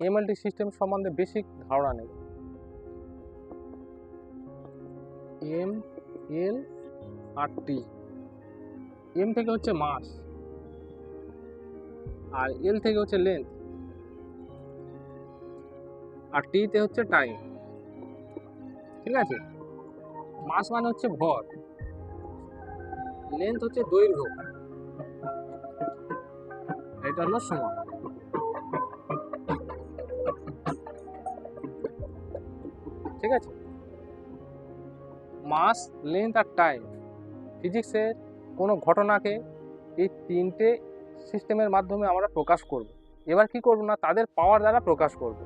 MLT system সম্বন্ধে basic ধারণা নেই। এম, এল, আর টি। এম থেকে হচ্ছে মাস। আর এল থেকে হচ্ছে লেন্থ আর টিতে হচ্ছে টাইম ঠিক আছে? মাস মানে হচ্ছে ভর। লেন্থ হচ্ছে দৈর্ঘ্য। এটা হলো সময় ঠিক আছে? মাস লেন্থ আর টাইম ফিজিক্সের কোনো ঘটনাকে এই তিনটে সিস্টেমের মাধ্যমে আমরা প্রকাশ করব। এবার কি করব না, তাদের পাওয়ার দ্বারা প্রকাশ করব।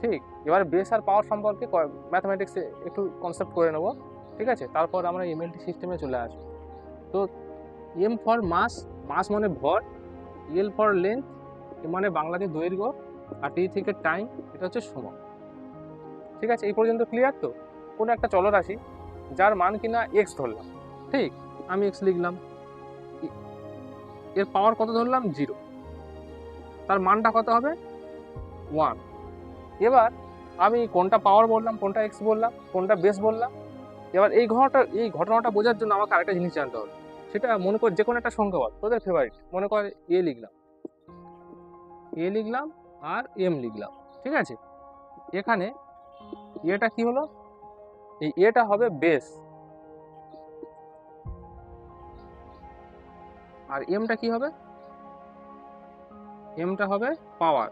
ঠিক? এবার বেস আর পাওয়ার সম্পর্কে ম্যাথমেটিক্সে একটু কনসেপ্ট করে নেব। ঠিক আছে? তারপর আমরা এমএলটি সিস্টেমে চলে আসব। তো এম ফর মাস মাস মানে ভর এল ফর লেন্থ মানে বাংলাতে দৈর্ঘ্য, আর টি থেকে টাইম এটা হচ্ছে সময়। ঠিক আছে? এই পর্যন্ত ক্লিয়ার তো? কোনো একটা চলরাশি, যার মান কিনা এক্স ধরলাম। ঠিক? আমি এক্স লিখলাম। এর পাওয়ার কত ধরলাম? জিরো তার মানটা কত হবে? ওয়ান এবার আমি কোনটা পাওয়ার বললাম, কোনটা এক্স বললাম, কোনটা বেস বললাম। এবার এই ঘটনাটা এই ঘটনাটা বোঝার জন্য আমাকে আরেকটা জিনিস জানতে হবে। সেটা মনে কর যে কোনো একটা সংখ্যা বল, তোদের ফেভারিট মনে কর এ লিখলাম। এ লিখলাম আর এম লিখলাম। ঠিক আছে? এখানে এটা কি হলো? এই এটা হবে বেস আর এমটা কি হবে? এমটা হবে পাওয়ার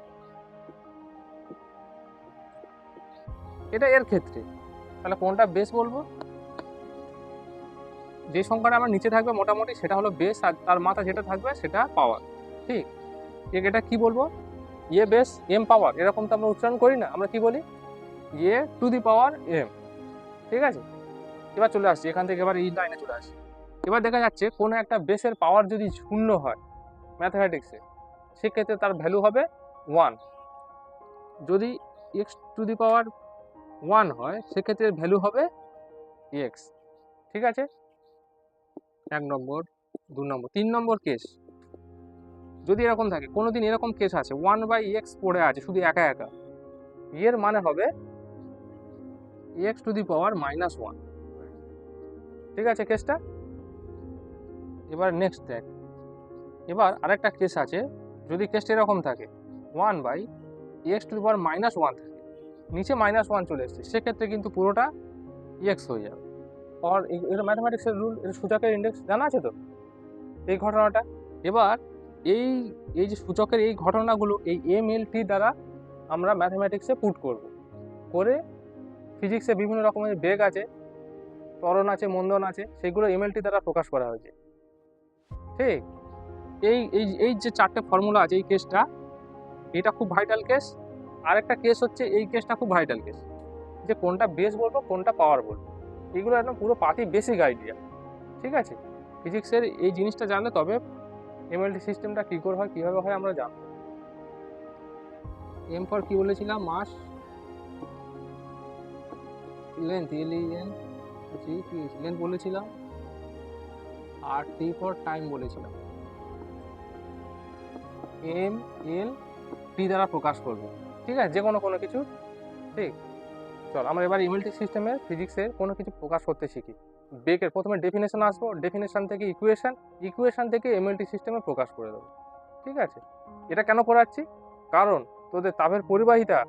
এটা এর ক্ষেত্রে। তাহলে কোনটা বেস বলব? যে সংখ্যাটা আমার নিচে থাকবে মোটামুটি সেটা হলো বেস আর তার মাথা যেটা থাকবে সেটা পাওয়ার ঠিক? এটা কি বলব? ইয়ে বেস এম পাওয়ার এরকম তো আমরা উচ্চারণ করি না। আমরা কি বলি? ইয়ে টু দি পাওয়ার এম ঠিক আছে? এবার চলে আসছি, এখান থেকে এবার এই লাইনে চলে আসছি। এবার দেখা যাচ্ছে কোনো একটা বেসের পাওয়ার যদি শূন্য হয় ম্যাথামেটিক্সে সেক্ষেত্রে তার ভ্যালু হবে ওয়ান যদি x to the power one হয়, সেক্ষেত্রে ভ্যালু হবে এক্স ঠিক আছে? এক নম্বর, দু নম্বর, তিন নম্বর কেস যদি এরকম থাকে কোনো দিন এরকম কেস আছে ওয়ান বাই এক্স পড়ে আছে, শুধু একা একা, এর মানে হবে x to the power minus one ঠিক আছে কেসটা এবার নেক্সট দেখ। এবার আরেকটা কেস আছে, যদি কেসটা এরকম থাকে one by x to the power minus one থাকে। নিচে মাইনাস ওয়ান চলে এসছে, সেক্ষেত্রে কিন্তু পুরোটা এক্স হয়ে যাবে। আর এটা ম্যাথমেটিক্সের রুল এটা সূচকের ইন্ডেক্স জানা আছে তো? এই ঘটনাটা। এবার এই এই যে সূচকের এই ঘটনাগুলো, এই এম এল টি দ্বারা আমরা ম্যাথমেটিক্সে পুট করব। করে ফিজিক্সে বিভিন্ন রকমের বেগ আছে, ত্বরণ আছে, মন্দন আছে, সেগুলো এমএলটি দ্বারা প্রকাশ করা হয়েছে। ঠিক? এই এই এই যে চারটে ফর্মুলা আছে এই কেসটা এটা খুব ভাইটাল কেস আরেকটা কেস হচ্ছে এই কেসটা খুব ভাইটাল কেস যে কোনটা বেস বলব, কোনটা পাওয়ার বলব। এগুলো একদম পুরো পাতি বেসিক আইডিয়া ঠিক আছে? ফিজিক্সের এই জিনিসটা জানলে তবে এমএলটি সিস্টেমটা কী করে হয়, কীভাবে হয় আমরা জানব। এম ফর কী বলেছিলাম? Mass length L N length বলেছিলাম। আর টি ফর টাইম বলেছিলাম। এম এল টি দ্বারা প্রকাশ করবে। ঠিক আছে? যে কোনো কোনো কিছু। ঠিক। চল, আমরা এবার ইমেলটি সিস্টেমের ফিজিক্সের কোনো কিছু প্রকাশ করতে শিখি। বেকের প্রথমে ডেফিনেশন আসব। ডেফিনেশন থেকে ইকুয়েশন ইকুয়েশন থেকে এমএলটি সিস্টেমে প্রকাশ করে দেবো। ঠিক আছে? এটা কেন করাচ্ছি? কারণ তোদের তাপের পরিবাহিতা,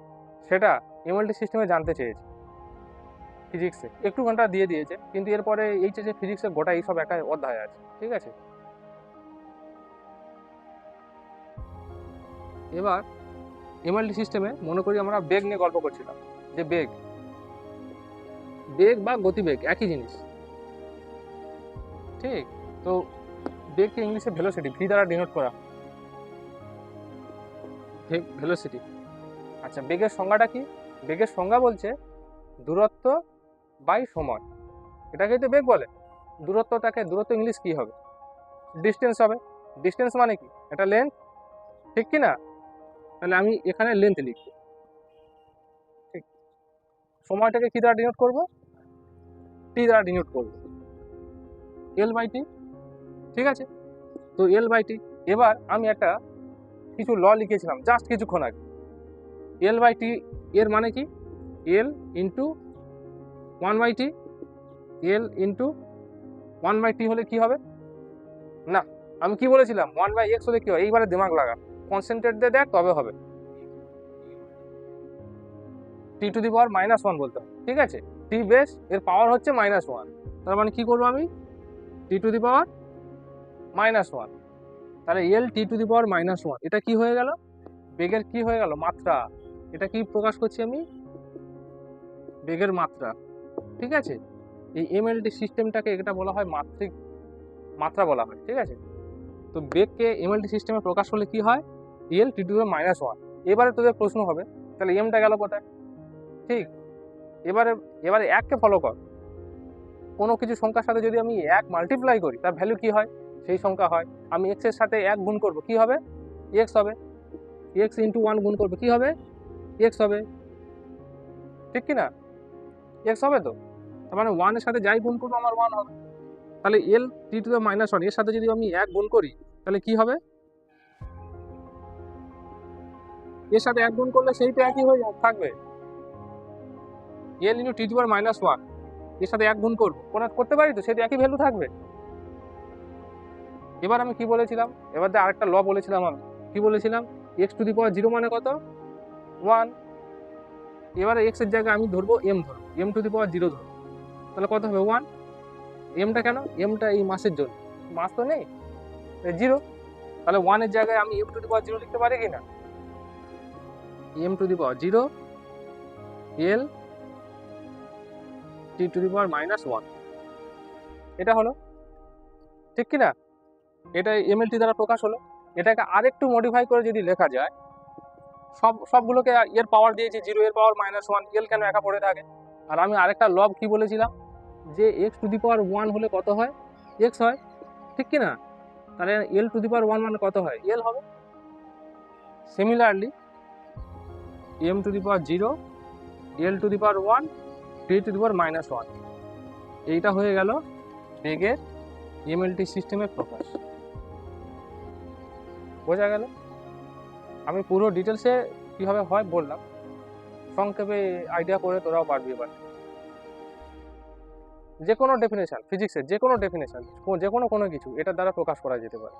সেটা এমএলটি সিস্টেমে জানতে চেয়েছে। ফিজিক্সে একটু ঘণ্টা দিয়ে দিয়েছে, কিন্তু এরপরে এইচএসে ফিজিক্সের গোটা এইসব একটা অধ্যায় আছে, ঠিক আছে? এবার এমএলটি সিস্টেমে মনে করি আমরা বেগ নিয়ে গল্প করছিলাম, যে বেগ বেগ বা গতিবেগ একই জিনিস। ঠিক? তো বেগকে ইংলিশে ভেলোসিটি ভি দ্বারা ডিনোট করা ভেলোসিটি আচ্ছা বেগের সংজ্ঞাটা কি? বেগের সংজ্ঞা বলছে দূরত্ব বাই সময় এটাকেই তো বেগ বলে দূরত্বটাকে দূরত্ব ইংলিশ কি হবে? ডিস্টেন্স হবে। ডিস্টেন্স মানে কি? এটা লেন্থ ঠিক কি না? তাহলে আমি এখানে লেন্থ লিখব। ঠিক। সময়টাকে কী দ্বারা ডিনোট করব? টি দ্বারা ডিনোট করব। এল বাই টি ঠিক আছে? তো এল বাই টি এবার আমি একটা কিছু ল লিখেছিলাম জাস্ট কিছুক্ষণ আগে। এল বাই টি এর মানে কি? L into one by T L into one by T হলে কি হবে? না, আমি কি বলেছিলাম? ওয়ান বাই এক্স হলে কি হয়? এইবারে দিমাগ লাগা। কনসেন্ট্রেট দিয়ে দেখ, তবে হবে। T to the power minus one বলতে হবে, ঠিক আছে? টি বেস এর পাওয়ার হচ্ছে মাইনাস ওয়ান তার মানে কি করব আমি? T to the power minus one তাহলে L T to the power minus one এটা কি হয়ে গেল? বেগের কি হয়ে গেল? মাত্রা। এটা কি প্রকাশ করছি আমি? বেগের মাত্রা। ঠিক আছে? এই এমএলটি সিস্টেমটাকে এটা বলা হয় মাত্রিক মাত্রা বলা হয়, ঠিক আছে? তো বেগকে এমএলটি সিস্টেমে প্রকাশ করলে কি হয়? L T to minus one এবারে তোদের প্রশ্ন হবে, তাহলে এমটা গেল কোথায়? ঠিক। এবারে এবারে এককে ফলো কর। কোনো কিছু সংখ্যার সাথে যদি আমি এক মাল্টিপ্লাই করি, তার ভ্যালু কি হয়? সেই সংখ্যা হয়। আমি এক্সের সাথে এক গুণ করব, কি হবে? এক্স হবে। এক্স ইন্টু ওয়ান গুণ করবে, কি হবে? এক্স হবে। ঠিক কি না এক্স হবে তো? তার মানে ওয়ানের সাথে যাই গুণ করব, আমার ওয়ান হবে। তাহলে L T to the minus ওয়ানের সাথে যদি আমি এক গুণ করি, তাহলে কি হবে? এর সাথে এক গুণ করলে সেইটা একই হয়ে থাকবে। এল ইন্টু টি টু আর মাইনাস ওয়ানের সাথে এক গুণ করব। কোনো করতে পারি তো সেটা একই ভ্যালু থাকবে। এবার আমি কি বলেছিলাম? এবার আরেকটা ল বলেছিলাম আমি। কি বলেছিলাম? X to the power zero মানে কত? ওয়ান এবারে এক্সের জায়গায় আমি ধরবো এম ধরবো। M to the power zero ধরবো। তাহলে কত হবে? ওয়ান এমটা কেন? এমটা এই মাসের জন্য। মাস তো নেই। জিরো তাহলে ওয়ানের জায়গায় আমি M to the power zero লিখতে পারি কি না M to the power zero L T to the power minus one এটা হলো। ঠিক কি না এটা এমএলটি দ্বারা প্রকাশ হলো। এটাকে আরেকটু মডিফাই করে যদি লেখা যায় সব, সবগুলোকে এর পাওয়ার দিয়েছি জিরো এর পাওয়ার মাইনাস ওয়ান এল কেন একা পড়ে থাকে? আর আমি আরেকটা লব কি বলেছিলাম? যে x to the power one হলে কত হয়? এক্স হয়, ঠিক কি না তাহলে এল টু দি পাওয়ার ওয়ান মানে কত হয়? এল হবে। Similarly M to the power zero L to the power one T to the power minus one এইটা হয়ে গেল বেগের এমএলটি সিস্টেমের প্রকাশ বোঝা গেল? আমি পুরো ডিটেলসে কীভাবে হয় বললাম। সংক্ষেপে আইডিয়া করে তোরাও পারবি এবার। যে কোনো ডেফিনেশান ফিজিক্সের যে কোনো ডেফিনেশান যে কোনো কোনো কিছু এটার দ্বারা প্রকাশ করা যেতে পারে।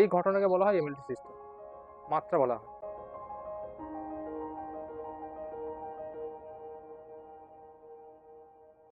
এই ঘটনাকে বলা হয় এমএলটি সিস্টেম মাত্রা বলা হয়।